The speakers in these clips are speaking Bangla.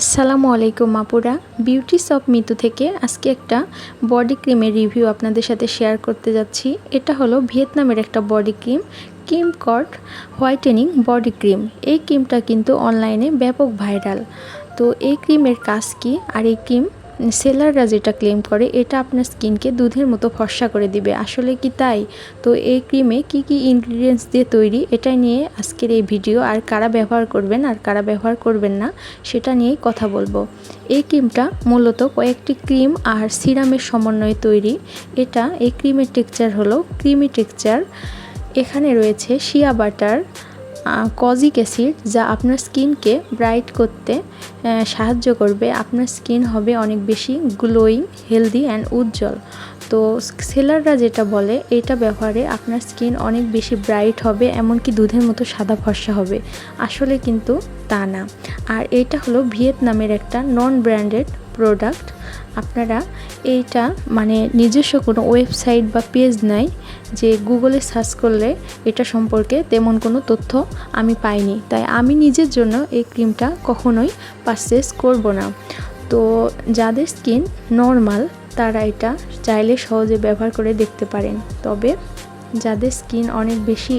আসসালামু আলাইকুম, আপুরা। বিউটি শপ মিতু থেকে আজকে একটা বডি ক্রিমের রিভিউ আপনাদের সাথে শেয়ার করতে যাচ্ছি। এটা হলো ভিয়েতনামের একটা বডি ক্রিম কিম কট হোয়াইটেনিং বডি ক্রিম এই ক্রিমটা কিন্তু অনলাইনে ব্যাপক ভাইরাল তো এই ক্রিমের কাজ কি? আর এই ক্রিম সেলাররা যেটা ক্লেম করে, এটা আপনার স্কিনকে দুধের মতো ফর্সা করে দিবে। আসলে কি তাই? তো এই ক্রিমে কি কি ইনগ্রিডিয়েন্টস দিয়ে তৈরি, এটা নিয়ে আজকের এই ভিডিও আর কারা ব্যবহার করবেন আর কারা ব্যবহার করবেন না, সেটা নিয়েই কথা বলব। এই ক্রিমটা মূলত কয়েকটি ক্রিম আর সিরামের সমন্বয়ে তৈরি। এটা, এই ক্রিমের টেক্সচার হলো ক্রিমি টেক্সচার এখানে রয়েছে শিয়া বাটার কজিক অ্যাসিড যা আপনার স্কিনকে ব্রাইট করতে সাহায্য করবে। আপনার স্কিন হবে অনেক বেশি গ্লোয়িং, হেলদি অ্যান্ড উজ্জ্বল। তো সেলাররা যেটা বলে, এটা ব্যবহারে আপনার স্কিন অনেক বেশি ব্রাইট হবে, এমনকি দুধের মতো সাদা ফর্সা হবে। আসলে কিন্তু তা না। আর এটা হলো ভিয়েতনামের একটা নন ব্র্যান্ডেড প্রোডাক্ট আপনারা এইটা মানে নিজস্ব কোনো ওয়েবসাইট বা পেজ নাই যে গুগলে সার্চ করলে এটা সম্পর্কে তেমন কোনো তথ্য আমি পাইনি। তাই আমি নিজের জন্য এই ক্রিমটা কখনোই পারচেস করব না। তো যাদের স্কিন নর্মাল তারা এটা চাইলে সহজে ব্যবহার করে দেখতে পারেন। তবে যাদের স্কিন অনেক বেশি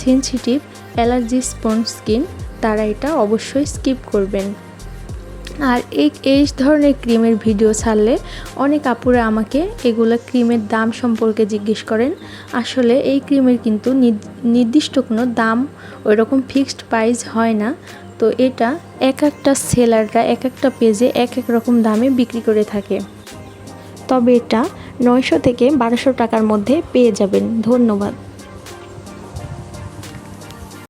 সেন্সিটিভ অ্যালার্জি স্পন স্কিন তারা এটা অবশ্যই স্কিপ করবেন। আর এই এই ধরনের ক্রিমের ভিডিও ছাড়লে অনেক আপুরা আমাকে এগুলো ক্রিমের দাম সম্পর্কে জিজ্ঞেস করেন। আসলে এই ক্রিমের কিন্তু নির্দিষ্ট কোনো দাম ওই রকম ফিক্সড প্রাইস হয় না। তো এটা এক একটা সেলাররা এক একটা পেজে এক এক রকম দামে বিক্রি করে থাকে। তবে এটা নয়শো থেকে বারোশো টাকার মধ্যে পেয়ে যাবেন। ধন্যবাদ।